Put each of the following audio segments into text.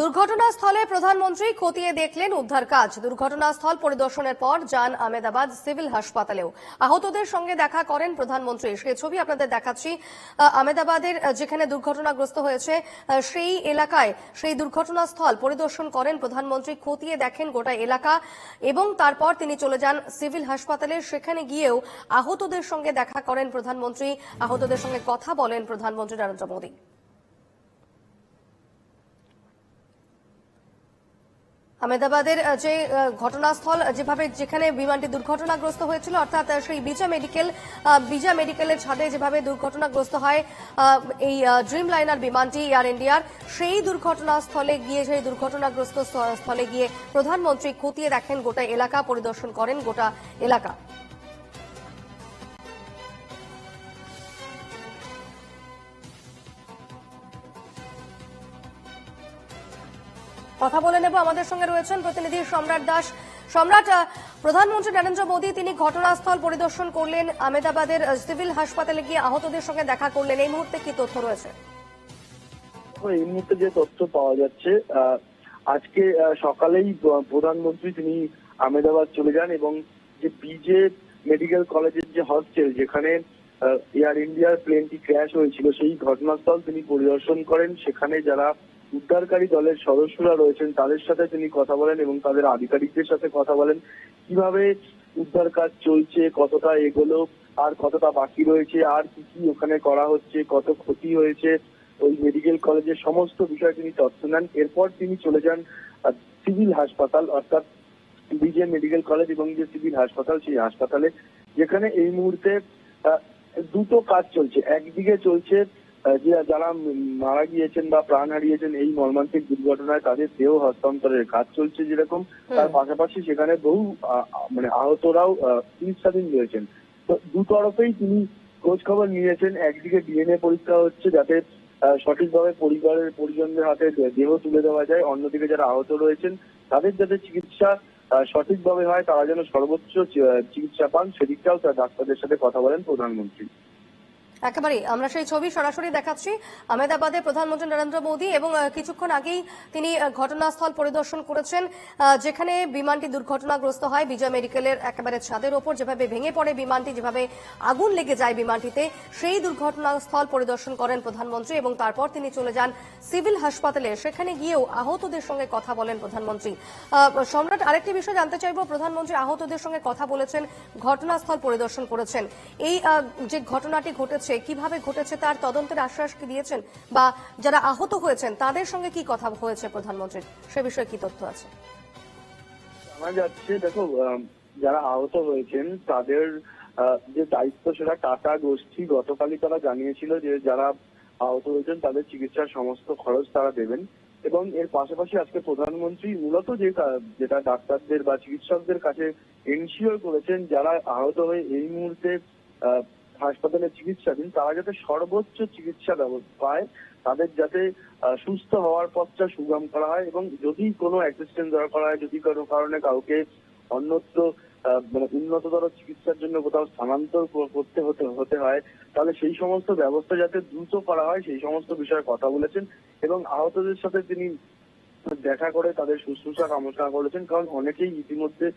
দুর্ঘটনাস্থলে প্রধানমন্ত্রী খতিয়ে দেখলেন উদ্ধার কাজ। দুর্ঘটনাস্থল পরিদর্শনের পর যান আমেদাবাদ সিভিল হাসপাতালেও। আহতদের সঙ্গে দেখা করেন প্রধানমন্ত্রী। সেই ছবি আপনাদের দেখাচ্ছি। আহ, আমেদাবাদের যেখানে দুর্ঘটনাগ্রস্ত হয়েছে সেই এলাকায় সেই দুর্ঘটনাস্থল পরিদর্শন করেন প্রধানমন্ত্রী। খতিয়ে দেখেন গোটা এলাকা এবং তারপর তিনি চলে যান সিভিল হাসপাতালে। সেখানে গিয়েও আহতদের সঙ্গে দেখা করেন প্রধানমন্ত্রী। আহতদের সঙ্গে কথা বলেন প্রধানমন্ত্রী নরেন্দ্র মোদী। আহমেদাবাদের আহ, যে ঘটনাস্থল যেভাবে যেখানে বিমানটি দুর্ঘটনাগ্রস্ত হয়েছিল অর্থাৎ সেই বিজা মেডিকেল বিজা মেডিকেলের ছাদে যেভাবে দুর্ঘটনাগ্রস্ত হয় এই ড্রিম লাইনার বিমানটি এয়ার ইন্ডিয়ার সেই দুর্ঘটনাস্থলে গিয়ে সেই দুর্ঘটনাগ্রস্ত স্থলে গিয়ে প্রধানমন্ত্রী খতিয়ে দেখেন গোটা এলাকা পরিদর্শন করেন গোটা এলাকা। কথা বলে নেব। আমাদের সঙ্গে রয়েছেন প্রতিনিধি সম্রাট দাস। সম্রাট প্রধানমন্ত্রী নরেন্দ্র মোদী তিনি ঘটনাস্থল পরিদর্শন করলেন আমেদাবাদের আহ, সিভিল হাসপাতালে গিয়ে আহতদের সঙ্গে দেখা করলেন। এই মুহূর্তে কি তথ্য রয়েছে? এই মুহূর্তে যে তথ্য পাওয়া যাচ্ছে আজকে সকালেই প্রধানমন্ত্রী তিনি আহমেদাবাদ চলে যান এবং যে বিজে মেডিকেল কলেজের যে হস্টেল যেখানে এয়ার ইন্ডিয়ার প্লেনটি ক্র্যাশ হয়েছিল সেই ঘটনাস্থল তিনি পরিদর্শন করেন। সেখানে যারা উদ্ধারকারী দলের সদস্যরা রয়েছেন, তাদের সাথে তিনি কথা বলেন এবং তাদের আধিকারিকদের সাথে কথা বলেন। কীভাবে উদ্ধার কাজ চলছে, কতটা এগোলো, আর কতটা বাকি রয়েছে, আর কি কি ওখানে করা হচ্ছে, কত ক্ষতি হয়েছে, ওই মেডিকেল কলেজের সমস্ত বিষয়ে তিনি তথ্য নেন। এরপর তিনি চলে যান সিভিল হাসপাতাল, অর্থাৎ বিজে মেডিকেল কলেজ এবং যে সিভিল হাসপাতাল, সেই হাসপাতালে। যেখানে এই মুহূর্তে দুটো কাজ চলছে। একদিকে চলছে যারা মারা গিয়েছেন বা প্রাণ হারিয়েছেন এই মর্মান্তিক দুর্ঘটনায় তাদের দেহ হস্তান্তরের কাজ চলছে যেরকম। তার পাশাপাশি সেখানে বহু মানে আহতরাও চিকিৎসাধীন রয়েছেন। তো দু তরফেই তিনি খোঁজ খবর নিয়েছেন একদিকে ডিএনএ পরীক্ষা হচ্ছে যাতে সঠিকভাবে পরিবারের পরিজনদের হাতে দেহ তুলে দেওয়া যায় অন্যদিকে যারা আহত রয়েছেন তাদের যাতে চিকিৎসা সঠিকভাবে হয় তারা যেন সর্বোচ্চ চিকিৎসা পান সেদিকটাও তার ডাক্তারদের সাথে কথা বলেন প্রধানমন্ত্রী। একেবারেই। আমরা সেই ছবি সরাসরি দেখাচ্ছি। আহমেদাবাদে প্রধানমন্ত্রী নরেন্দ্র মোদী এবং কিছুক্ষণ আগেই তিনি ঘটনাস্থল পরিদর্শন করেছেন যেখানে বিমানটি দুর্ঘটনাগ্রস্ত হয়। বিজয় মেডিকেলের একেবারে ছাদের ওপর যেভাবে ভেঙে পড়ে বিমানটি, যেভাবে আগুন লেগে যায় বিমানটিতে, সেই দুর্ঘটনাস্থল পরিদর্শন করেন প্রধানমন্ত্রী এবং তারপর তিনি চলে যান সিভিল হাসপাতালে। সেখানে গিয়েও আহতদের সঙ্গে কথা বলেন প্রধানমন্ত্রী। সম্রাট, আরেকটি বিষয় জানতে চাইব। প্রধানমন্ত্রী আহতদের সঙ্গে কথা বলেছেন, ঘটনাস্থল পরিদর্শন করেছেন। এই যে ঘটনাটি ঘটেছে কীভাবে ঘটেছে তার তদন্তের আশ্বাস কি দিয়েছেন বা যারা আহত হয়েছেন, তাদের সঙ্গে কি কথা হয়েছে প্রধানমন্ত্রীর? সে বিষয়ে কি তথ্য আছে? দেখো যারা আহত হয়েছেন, তাদের যে দায়িত্ব সেটা টাটা গোষ্ঠী গতকালই তারা জানিয়েছিল যে যারা আহত হয়েছেন, তাদের চিকিৎসার সমস্ত খরচ তারা দেবেন। এবং এর পাশাপাশি আজকে প্রধানমন্ত্রী মূলত যে যেটা ডাক্তারদের বা চিকিৎসকদের কাছে এনশিওর করেছেন, যারা আহত হয়ে এই মুহূর্তে হাসপাতালে চিকিৎসাধীন তারা যাতে সর্বোচ্চ চিকিৎসা ব্যবস্থা পায় তাদের যাতে সুস্থ হওয়ার পথটা সুগম করা হয় এবং যদি কোনো অ্যাসিস্ট্যান্ট দরকার হয় যদি কোনো কারণে কাউকে অন্যত্র মানে উন্নততর চিকিৎসার জন্য কোথাও স্থানান্তর করতে হতে হতে হয় তাহলে সেই সমস্ত ব্যবস্থা যাতে দ্রুত করা হয় সেই সমস্ত বিষয়ে কথা বলেছেন এবং আহতদের সাথে তিনি দেখা করে তাদের শুশ্রূষা কামনা করেছেন কারণ অনেকেই ইতিমধ্যে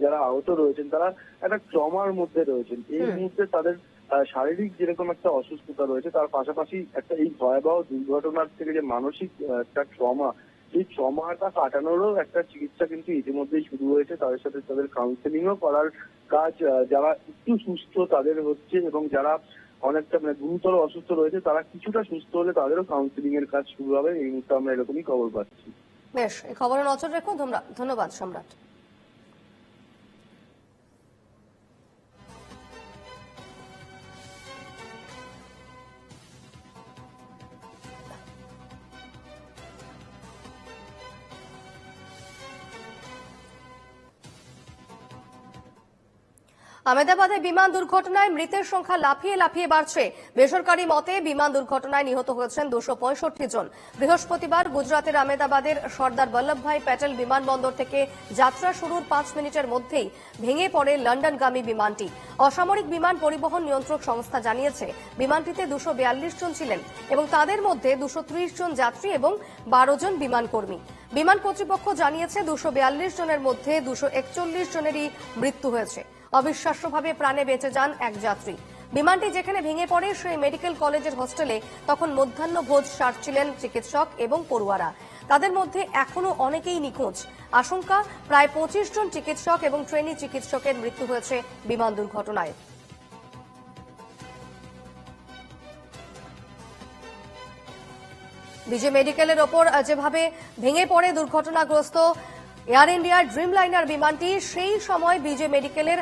যারা আহত রয়েছেন তারা একটা ট্রমার মধ্যে রয়েছেন। এই মুহূর্তে তাদের শারীরিক যেরকম একটা অসুস্থতা রয়েছে, তার পাশাপাশি একটা এই ভয়াবহ দুর্ঘটনার থেকে যে মানসিক একটা ট্রমা, এই ট্রমাটা কাটানোরও একটা চিকিৎসা কিন্তু ইতিমধ্যেই শুরু হয়েছে। তাদের সাথে তাদের কাউন্সেলিংও করার কাজ যারা একটু সুস্থ তাদের হচ্ছে এবং যারা অনেকটা মানে গুরুতর অসুস্থ রয়েছে, তারা কিছুটা সুস্থ হলে তাদেরও কাউন্সেলিং এর কাজ শুরু হবে। এই মুহূর্তে আমরা এরকমই খবর পাচ্ছি। বেশ, এই খবরে নজর রেখো। ধন্যবাদ- ধন্যবাদ, সম্রাট। আমেদাবাদে বিমান দুর্ঘটনায় মৃতের সংখ্যা লাফিয়ে লাফিয়ে বাড়ছে। বেসরকারি মতে বিমান দুর্ঘটনায় নিহত হয়েছেন দুশো জন। বৃহস্পতিবার গুজরাতের আমেদাবাদের সর্দার বল্লভভাই প্যাটেল বিমানবন্দর থেকে যাত্রা শুরুর পাঁচ মিনিটের মধ্যেই ভেঙে পড়ে লন্ডনগামী বিমানটি। অসামরিক বিমান পরিবহন নিয়ন্ত্রক সংস্থা জানিয়েছে, বিমানটিতে দুশো বিয়াল্লিশ জন ছিলেন এবং তাদের মধ্যে দুশো জন যাত্রী এবং বারো জন বিমান কর্মী। বিমান কর্তৃপক্ষ জানিয়েছে, দুশো জনের মধ্যে দুশো জনেরই মৃত্যু হয়েছে। অবিশ্বাস্যভাবে প্রাণে বেঁচে যান এক যাত্রী। বিমানটি যেখানে ভেঙে পড়ে, সেই মেডিকেল কলেজের হোস্টেলে তখন মধ্যাহ্ন ভোজ সারছিলেন চিকিৎসক এবং পড়ুয়ারা। তাদের মধ্যে এখনও অনেকেই নিখোঁজ। আশঙ্কা, প্রায় পঁচিশ জন চিকিৎসক এবং ট্রেনি চিকিৎসকের মৃত্যু হয়েছে বিমান দুর্ঘটনায়। বিজে মেডিকেলের ওপর যেভাবে ভেঙে পড়ে দুর্ঘটনাগ্রস্ত এয়ার ইন্ডিয়ার ড্রিম লাইনার বিমানটি সেই সময় বিজে মেডিকেলের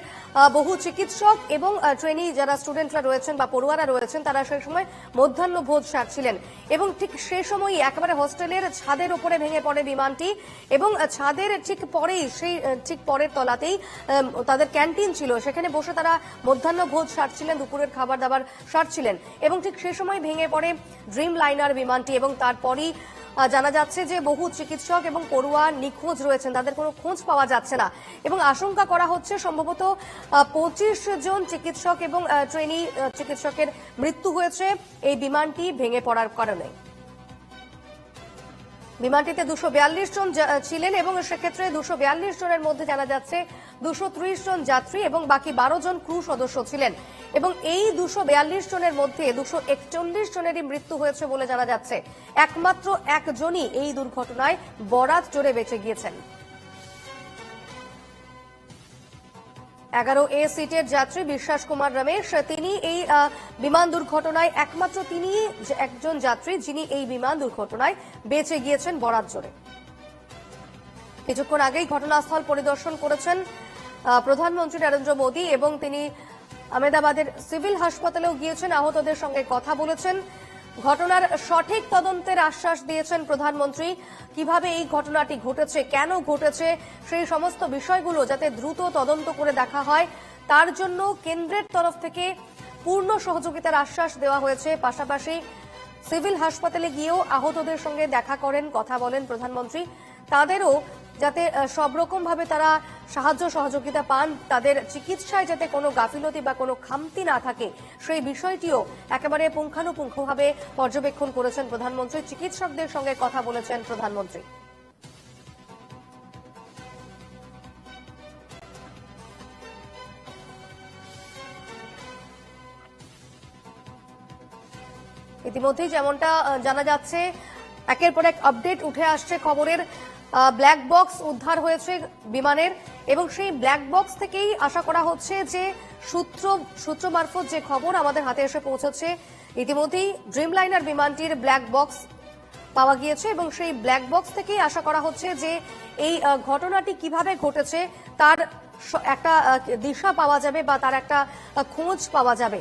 বহু চিকিৎসক এবং ট্রেনি যারা স্টুডেন্টরা রয়েছেন বা পড়ুয়ারা রয়েছেন, তারা সেই সময় মধ্যাহ্ন ভোজ সারছিলেন। এবং ঠিক সেই সময়ই একেবারে হোস্টেলের ছাদের উপরে ভেঙে পড়ে বিমানটি এবং ছাদের ঠিক পরেই সেই ঠিক পরের তলাতেই তাদের ক্যান্টিন ছিল। সেখানে বসে তারা মধ্যাহ্ন ভোজ সারছিলেন, দুপুরের খাবার দাবার সারছিলেন। এবং ঠিক সেই সময় ভেঙে পড়ে ড্রিম লাইনার বিমানটি এবং তারপরই জানা যাচ্ছে যে বহু চিকিৎসক এবং পড়ুয়া নিখোঁজ রয়েছেন। তাদের কোনো খোঁজ পাওয়া যাচ্ছে না। এবং আশঙ্কা করা হচ্ছে সম্ভবত পঁচিশ জন চিকিৎসক এবং ট্রেনি চিকিৎসকের মৃত্যু হয়েছে। এই বিমানটি ভেঙে পড়ার কারণে। বিমানটিতে দুশো বিয়াল্লিশ জন ছিলেন এবং সেক্ষেত্রে দুশো বিয়াল্লিশ জনের মধ্যে জানা যাচ্ছে দুশো ত্রিশ জন যাত্রী এবং বাকি বারো জন ক্রু সদস্য ছিলেন। এবং এই দুশো বিয়াল্লিশ জনের মধ্যে দুশো একচল্লিশ জনেরই মৃত্যু হয়েছে বলে জানা যাচ্ছে। একমাত্র একজনই এই দুর্ঘটনায় বরাত জোরে বেঁচে গিয়েছেন। এগারো এ সিটের যাত্রী বিশ্বাস কুমার রমেশ, তিনি এই বিমান দুর্ঘটনায় একমাত্র তিনি একজন যাত্রী যিনি এই বিমান দুর্ঘটনায় বেঁচে গিয়েছেন বরাত জোরে। কিছুক্ষণ আগেই ঘটনাস্থল পরিদর্শন করেছেন প্রধানমন্ত্রী নরেন্দ্র মোদী এবং তিনি আহমেদাবাদের সিভিল হাসপাতালেও গিয়েছেন, আহতদের সঙ্গে কথা বলেছেন। ঘটনার সঠিক তদন্তের আশ্বাস দিয়েছেন প্রধানমন্ত্রী। কীভাবে এই ঘটনাটি ঘটেছে, কেন ঘটেছে, সেই সমস্ত বিষয়গুলো যাতে দ্রুত তদন্ত করে দেখা হয়, তার জন্য কেন্দ্রের তরফ থেকে পূর্ণ সহযোগিতার আশ্বাস দেওয়া হয়েছে। পাশাপাশি সিভিল হাসপাতালে গিয়েও আহতদের সঙ্গে দেখা করেন, কথা বলেন প্রধানমন্ত্রী। তাদেরও যাতে সব রকম ভাবে তারা সাহায্য সহযোগিতা পান, তাদের চিকিৎসায় যাতে কোনো গাফিলতি বা কোনো খামতি না থাকে, সেই বিষয়টিও একেবারে পুঙ্খানুপুঙ্খভাবে পর্যবেক্ষণ করেছেন প্রধানমন্ত্রী। চিকিৎসকদের সঙ্গে কথা বলেছেন প্রধানমন্ত্রী। ইতিমধ্যেই যেমনটা জানা যাচ্ছে, একের পর এক আপডেট উঠে আসছে খবরের। ব্ল্যাক বক্স উদ্ধার হয়েছে বিমানের এবং সেই ব্ল্যাক বক্স থেকেই আশা করা হচ্ছে যে সূত্র সূত্র মারফত যে খবর আমাদের হাতে এসে পৌঁছেছে, ইতিমধ্যেই ড্রিম লাইনার বিমানটির ব্ল্যাক বক্স পাওয়া গিয়েছে এবং সেই ব্ল্যাক বক্স থেকেই আশা করা হচ্ছে যে এই ঘটনাটি কীভাবে ঘটেছে, তার একটা দিশা পাওয়া যাবে বা তার একটা খোঁজ পাওয়া যাবে।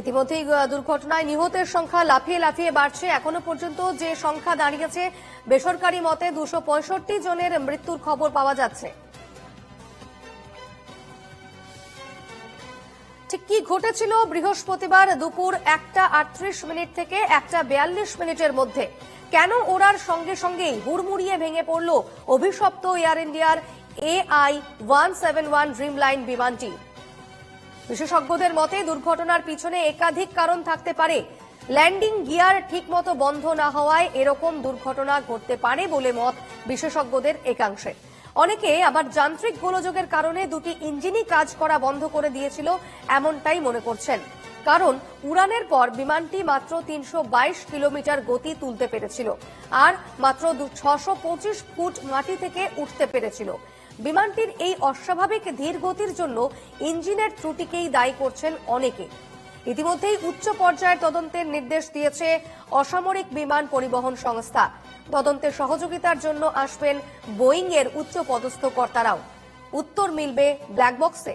ইতিমধ্যেই দুর্ঘটনায় নিহতের সংখ্যা লাফিয়ে লাফিয়ে বাড়ছে। এখনও পর্যন্ত যে সংখ্যা দাঁড়িয়েছে, বেসরকারি মতে দুশো জনের মৃত্যুর খবর পাওয়া যাচ্ছে। ঠিক কি ঘটেছিল? বৃহস্পতিবার দুপুর একটা আটত্রিশ মিনিট থেকে একটা বিয়াল্লিশ মিনিটের মধ্যে। কেন ওরার সঙ্গে সঙ্গেই হুড়মুড়িয়ে ভেঙে পড়ল অভিশপ্ত এয়ার ইন্ডিয়ার AI one seven one dreamliner বিমানটি? বিশেষজ্ঞদের মতে, দুর্ঘটনার পিছনে একাধিক কারণ থাকতে পারে। ল্যান্ডিং গিয়ার ঠিকমতো বন্ধ না হওয়ায় এরকম দুর্ঘটনা ঘটতে পারে বলে মত বিশেষজ্ঞদের একাংশে। অনেকে আবার যান্ত্রিক গোলযোগের কারণে দুটি ইঞ্জিনই কাজ করা বন্ধ করে দিয়েছিল এমনটাই মনে করছেন। কারণ, উড়ানের পর বিমানটি মাত্র তিনশো বাইশ কিলোমিটার গতি তুলতে পেরেছিল, আর মাত্র ছশো ফুট মাটি থেকে উঠতে পেরেছিল। বিমানটির এই অস্বাভাবিক ধীর গতির জন্য ইঞ্জিনের ত্রুটিকেই দায়ী করছেন অনেকে। ইতিমধ্যেই উচ্চ পর্যায়ের তদন্তের নির্দেশ দিয়েছে অসামরিক বিমান পরিবহন সংস্থা। তদন্তের সহযোগিতার জন্য আসবেন বোয়িং এর উচ্চ পদস্থ কর্তারাও। উত্তর মিলবে ব্ল্যাক বক্সে।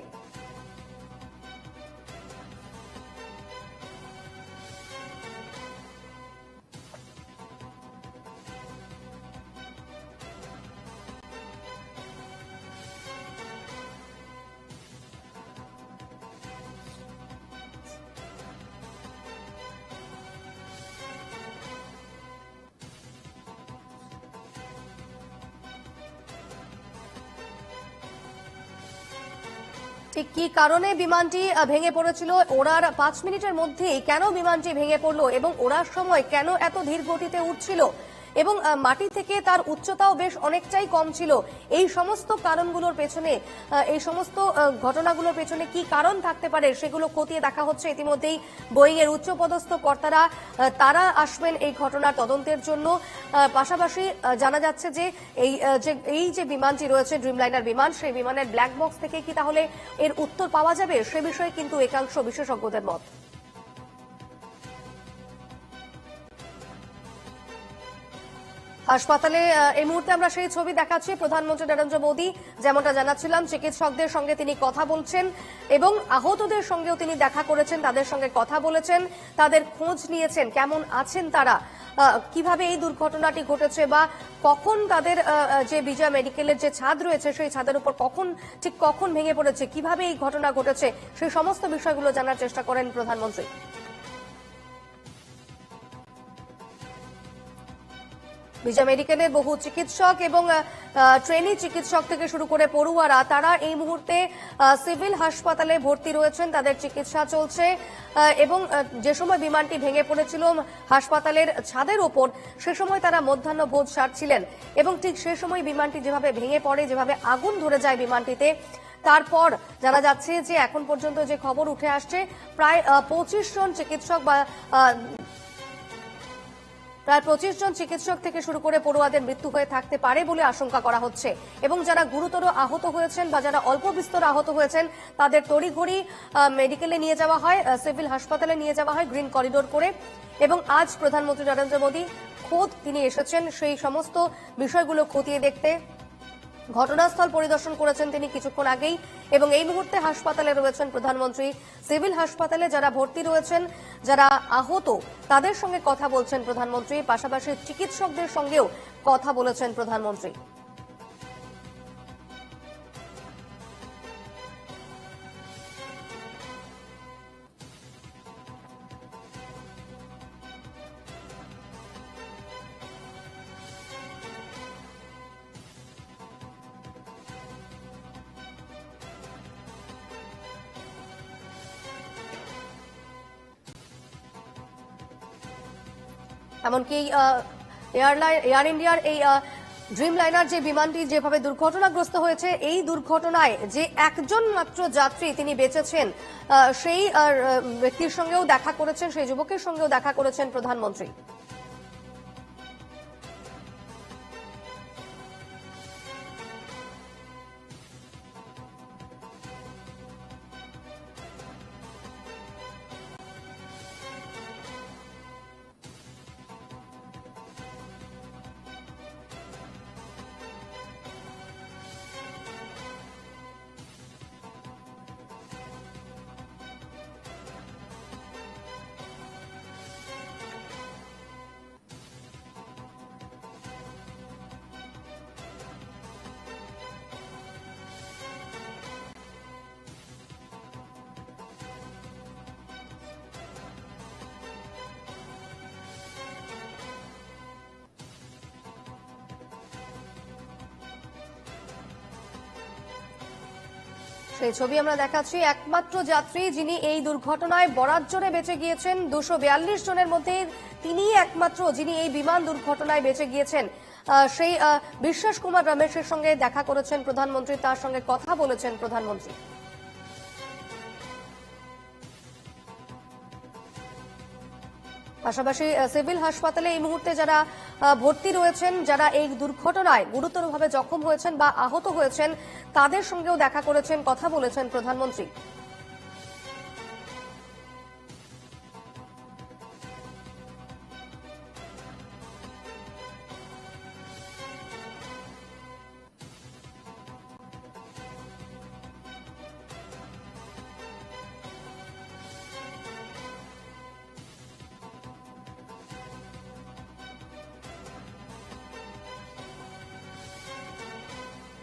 ঠিক কি কারণে বিমানটি ভেঙে পড়েছিল? ওড়ার পাঁচ মিনিটের মধ্যেই কেন বিমানটি ভেঙে পড়ল এবং ওড়ার সময় কেন এত ধীর গতিতে উঠছিল? এবং মাটি থেকে তার উচ্চতাও বেশ অনেকটাই কম ছিল। এই সমস্ত কারণগুলোর পেছনে এই সমস্ত ঘটনাগুলোর পেছনে কি কারণ থাকতে পারে সেগুলো খতিয়ে দেখা হচ্ছে। ইতিমধ্যেই বোয়িং এর উচ্চপদস্থ কর্তারা তারা আসবেন এই ঘটনার তদন্তের জন্য। পাশাপাশি জানা যাচ্ছে যে এই যে এই যে বিমানটি রয়েছে ড্রিমলাইনার বিমান, সেই বিমানের ব্ল্যাক বক্স থেকে কি তাহলে এর উত্তর পাওয়া যাবে? সে বিষয়ে কিন্তু একাংশ বিশেষজ্ঞদের মত। হাসপাতালে এই মুহূর্তে আমরা সেই ছবি দেখাচ্ছি প্রধানমন্ত্রী নরেন্দ্র মোদী। যেমনটা জানাচ্ছিলাম, চিকিৎসকদের সঙ্গে তিনি কথা বলছেন এবং আহতদের সঙ্গেও তিনি দেখা করেছেন, তাদের সঙ্গে কথা বলেছেন, তাদের খোঁজ নিয়েছেন, কেমন আছেন তারা কীভাবে এই দুর্ঘটনাটি ঘটেছে বা কখন তাদের যে বিজয় মেডিকেলের যে ছাদ রয়েছে, সেই ছাদের উপর কখন, ঠিক কখন ভেঙে পড়েছে, কীভাবে এই ঘটনা ঘটেছে, সেই সমস্ত বিষয়গুলো জানার চেষ্টা করেন প্রধানমন্ত্রী। বিজয় মেডিকেলের বহু চিকিৎসক এবং ট্রেনি চিকিৎসক থেকে শুরু করে পড়ুয়ারা, তারা এই মুহূর্তে সিভিল হাসপাতালে ভর্তি রয়েছেন, তাদের চিকিৎসা চলছে এবং যে সময় বিমানটি ভেঙে পড়েছিল হাসপাতালের ছাদের ওপর, সে সময় তারা মধ্যাহ্ন ভোজ সারছিলেন। এবং ঠিক সে সময় বিমানটি যেভাবে ভেঙে পড়ে, যেভাবে আগুন ধরে যায় বিমানটিতে, তারপর জানা যাচ্ছে যে এখন পর্যন্ত যে খবর উঠে আসছে, প্রায় পঁচিশ জন চিকিৎসক বা প্রায় পঁচিশ জন চিকিৎসক থেকে শুরু করে পড়ুয়াদের মৃত্যু হয়ে থাকতে পারে বলে আশঙ্কা করা হচ্ছে। এবং যারা গুরুতর আহত হয়েছেন বা যারা অল্প বিস্তর আহত হয়েছেন, তাদের তড়িঘড়ি মেডিকেলে নিয়ে যাওয়া হয় সিভিল হাসপাতালে নিয়ে যাওয়া হয়, গ্রিন করিডোর করে। এবং আজ প্রধানমন্ত্রী নরেন্দ্র মোদী খোদ তিনি এসেছেন সেই সমস্ত বিষয়গুলো খতিয়ে দেখতে। ঘটনাস্থল পরিদর্শন করেছেন তিনি কিছুক্ষণ আগেই এবং এই মুহূর্তে হাসপাতালে রয়েছেন প্রধানমন্ত্রী। সিভিল হাসপাতালে যারা ভর্তি রয়েছেন, যারা আহত, তাদের সঙ্গে কথা বলছেন প্রধানমন্ত্রী। পাশাপাশি চিকিৎসকদের সঙ্গেও কথা বলেছেন প্রধানমন্ত্রী। এমনকি এয়ারলাইন এয়ার ইন্ডিয়ার এই ড্রিম লাইনার যে বিমানটি যেভাবে দুর্ঘটনাগ্রস্ত হয়েছে, এই দুর্ঘটনায় যে একজন মাত্র যাত্রী তিনি বেঁচেছেন সেই ব্যক্তির সঙ্গেও দেখা করেছেন, সেই যুবকের সঙ্গেও দেখা করেছেন প্রধানমন্ত্রী। সেই ছবি আমরা দেখাচ্ছি। একমাত্র যাত্রী যিনি এই দুর্ঘটনায় বরাত জোরে বেঁচে গিয়েছেন, দুশো বিয়াল্লিশ জনের মধ্যে তিনি একমাত্র যিনি এই বিমান দুর্ঘটনায় বেঁচে গিয়েছেন। সেই বিশ্বাস কুমার রমেশের সঙ্গে দেখা করেছেন প্রধানমন্ত্রী, তার সঙ্গে কথা বলেছেন প্রধানমন্ত্রী। পাশাপাশি সিভিল হাসপাতালে এই মুহূর্তে যারা ভর্তি রয়েছেন, যারা এই দুর্ঘটনায় গুরুতরভাবে জখম হয়েছেন বা আহত হয়েছেন, তাদের সঙ্গেও দেখা করেছেন, কথা বলেছেন প্রধানমন্ত্রী।